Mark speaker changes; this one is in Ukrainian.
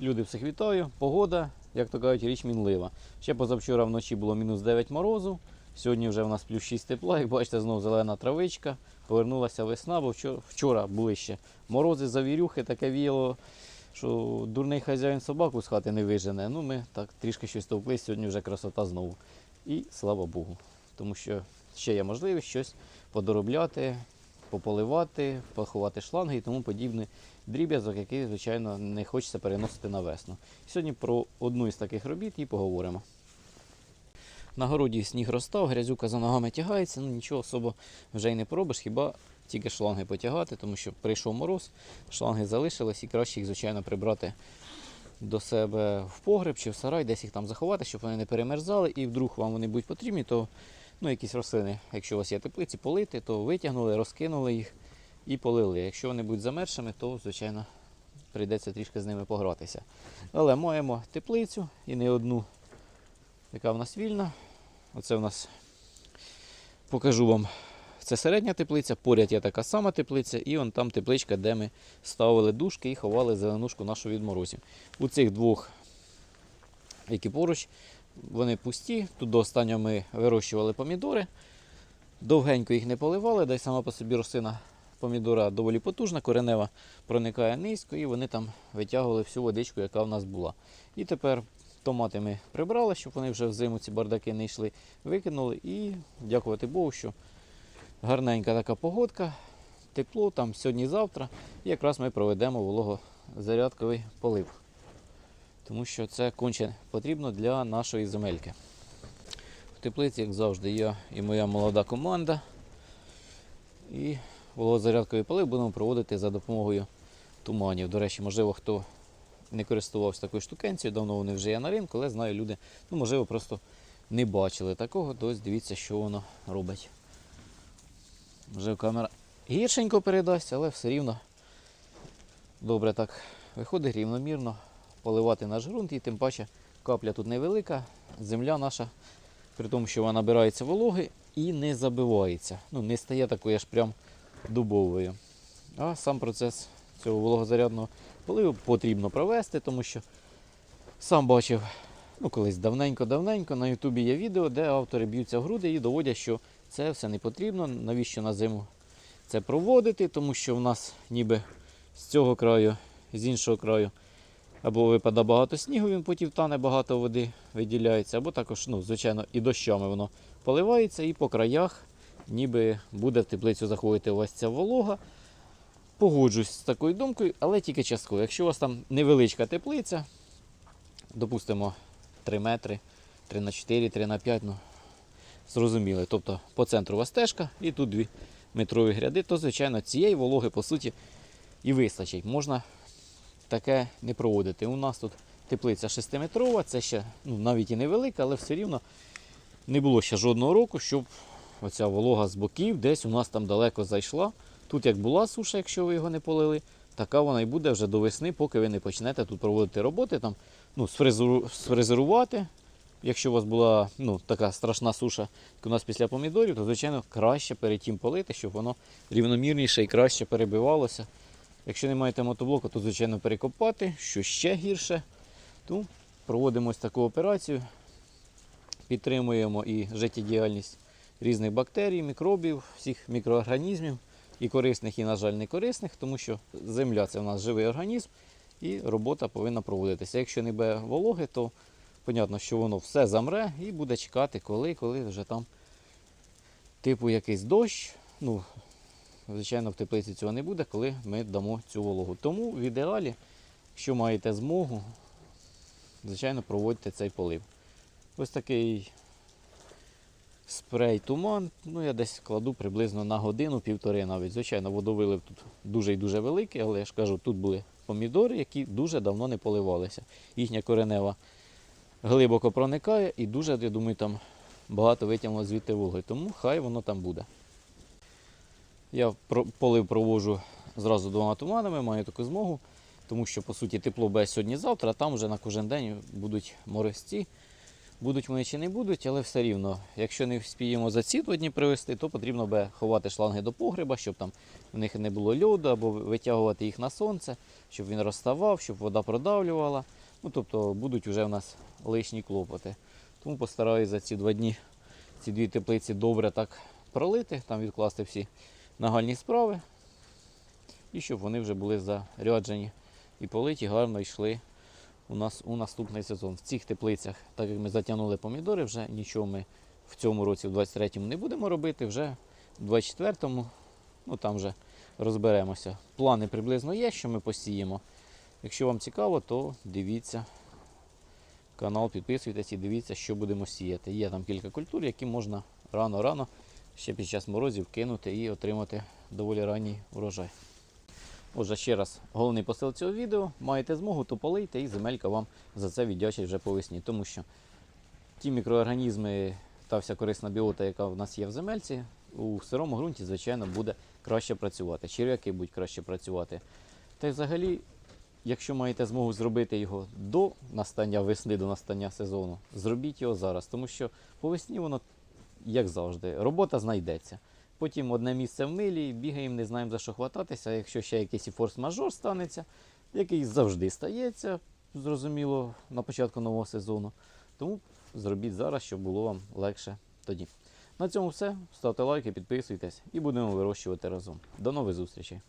Speaker 1: Люди всіх вітаю. Погода, як то кажуть, річ мінлива. Ще позавчора вночі було мінус 9 морозу. Сьогодні вже в нас плюс 6 тепла. Як бачите, знову зелена травичка. Повернулася весна, бо вчора, були ще морози, завірюхи, таке віяло, що дурний хазяїн собаку з хати не вижене. Ну, ми так трішки щось товкли, сьогодні вже красота знову. І слава Богу. Тому що ще є можливість щось подоробляти, пополивати, поховати шланги і тому подібне дріб'язок, який, звичайно, не хочеться переносити на весну. Сьогодні про одну із таких робіт і поговоримо. На городі сніг розстав, грязюка за ногами тягається, ну нічого особо вже й не поробиш, хіба тільки шланги потягати, тому що прийшов мороз, шланги залишились і краще їх, звичайно, прибрати до себе в погреб чи в сарай, десь їх там заховати, щоб вони не перемерзали, і вдруг вам вони будуть потрібні, то ну, якісь рослини, якщо у вас є теплиці, полити, то витягнули, розкинули їх і полили. Якщо вони будуть замерзшими, то, звичайно, прийдеться трішки з ними погратися. Але маємо теплицю і не одну, яка в нас вільна. Оце в нас покажу вам. Це середня теплиця, поряд є така сама теплиця, і он там тепличка, де ми ставили дужки і ховали зеленушку нашу від морозів. У цих двох, які поруч, вони пусті. Тут до останнього ми вирощували помідори. Довгенько їх не поливали, да й сама по собі рослина помідора доволі потужна, коренева проникає низько, і вони там витягували всю водичку, яка в нас була. І тепер томати ми прибрали, щоб вони вже взиму ці бардаки не йшли, викинули і дякувати Богу, що гарненька така погодка, тепло там сьогодні-завтра. І якраз ми проведемо вологозарядковий полив. Тому що це конче потрібно для нашої земельки. В теплиці, як завжди, я і моя молода команда. І вологозарядковий полив будемо проводити за допомогою туманів. До речі, можливо, хто не користувався такою штукенцією, давно вони вже є на ринку, але знаю, люди, ну, можливо, просто не бачили такого, то дивіться, що воно робить. Вже камера гіршенько передасть, але все рівно добре так виходить рівномірно поливати наш ґрунт і тим паче капля тут невелика, земля наша, при тому, що вона набирається вологи і не забивається. Ну, не стає такою аж прям дубовою. А сам процес цього вологозарядного поливу потрібно провести, тому що сам бачив ну, колись давненько-давненько на Ютубі є відео, де автори б'ються в груди і доводять, що це все не потрібно. Навіщо на зиму це проводити, тому що в нас ніби з цього краю, з іншого краю або випадає багато снігу, він потім тане, багато води виділяється, або також, ну, звичайно, і дощами воно поливається, і по краях ніби буде в теплицю заходити у вас ця волога. Погоджусь з такою думкою, але тільки частково. Якщо у вас там невеличка теплиця, допустимо 3 метри, 3 на 4, 3 на 5, ну, зрозуміли. Тобто по центру у вас стежка і тут дві метрові гряди, то, звичайно, цієї вологи, по суті, і вистачить. Можна таке не проводити. У нас тут теплиця 6-метрова, це ще ну, навіть і невелика, але все рівно не було ще жодного року, щоб оця волога з боків десь у нас там далеко зайшла. Тут як була суша, якщо ви його не полили, така вона і буде вже до весни, поки ви не почнете тут проводити роботи, там, ну, сфрезерувати. Якщо у вас була ну, така страшна суша, як у нас після помідорів, то, звичайно, краще перед тим полити, щоб воно рівномірніше і краще перебивалося. Якщо не маєте мотоблоку, то, звичайно, перекопати, що ще гірше. То проводимо ось таку операцію, підтримуємо і життєдіяльність різних бактерій, мікробів, всіх мікроорганізмів, і корисних, і, на жаль, не корисних, тому що земля це в нас живий організм, і робота повинна проводитися. Якщо не буде вологи, то понятно, що воно все замре і буде чекати, коли, коли вже там типу якийсь дощ. Ну, звичайно, в теплиці цього не буде, коли ми дамо цю вологу. Тому в ідеалі, якщо маєте змогу, звичайно, проводьте цей полив. Ось такий спрей туман. Ну, я десь кладу приблизно на годину-півтори навіть. Звичайно, водовилив тут дуже і дуже великий, але я ж кажу, тут були помідори, які дуже давно не поливалися. Їхня коренева глибоко проникає і дуже, я думаю, там багато витягнуло звідти вологи. Тому хай воно там буде. Я полив провожу зразу двома туманами, маю таку змогу, тому що, по суті, тепло буде сьогодні-завтра, а там вже на кожен день будуть морозці. Будуть вони чи не будуть, але все рівно, якщо не вспіємо за ці два дні привезти, то потрібно би ховати шланги до погреба, щоб там в них не було льоду, або витягувати їх на сонце, щоб він розставав, щоб вода продавлювала. Ну, тобто будуть вже в нас лишні клопоти. Тому постараюсь за ці два дні ці дві теплиці добре так пролити, там відкласти всі нагальні справи. І щоб вони вже були заряджені і политі, гарно йшли у нас у наступний сезон. В цих теплицях, так як ми затягнули помідори, вже нічого ми в цьому році, в 23-му, не будемо робити. Вже в 24-му, ну там вже розберемося. Плани приблизно є, що ми посіємо. Якщо вам цікаво, то дивіться канал, підписуйтесь і дивіться, що будемо сіяти. Є там кілька культур, які можна рано-рано ще під час морозів кинути і отримати доволі ранній урожай. Отже, ще раз, головний посил цього відео. Маєте змогу, то полийте, і земелька вам за це віддячить вже по весні. Тому що ті мікроорганізми та вся корисна біота, яка в нас є в земельці, у сирому ґрунті, звичайно, буде краще працювати. Черв'яки будуть краще працювати. Та й взагалі, якщо маєте змогу зробити його до настання весни, до настання сезону, зробіть його зараз. Тому що по весні воно, як завжди, робота знайдеться. Потім одне місце в милі, бігаємо, не знаємо за що хвататися. Якщо ще якийсь форс-мажор станеться, який завжди стається, зрозуміло, на початку нового сезону. Тому зробіть зараз, щоб було вам легше тоді. На цьому все. Ставте лайки, підписуйтесь і будемо вирощувати разом. До нових зустрічей!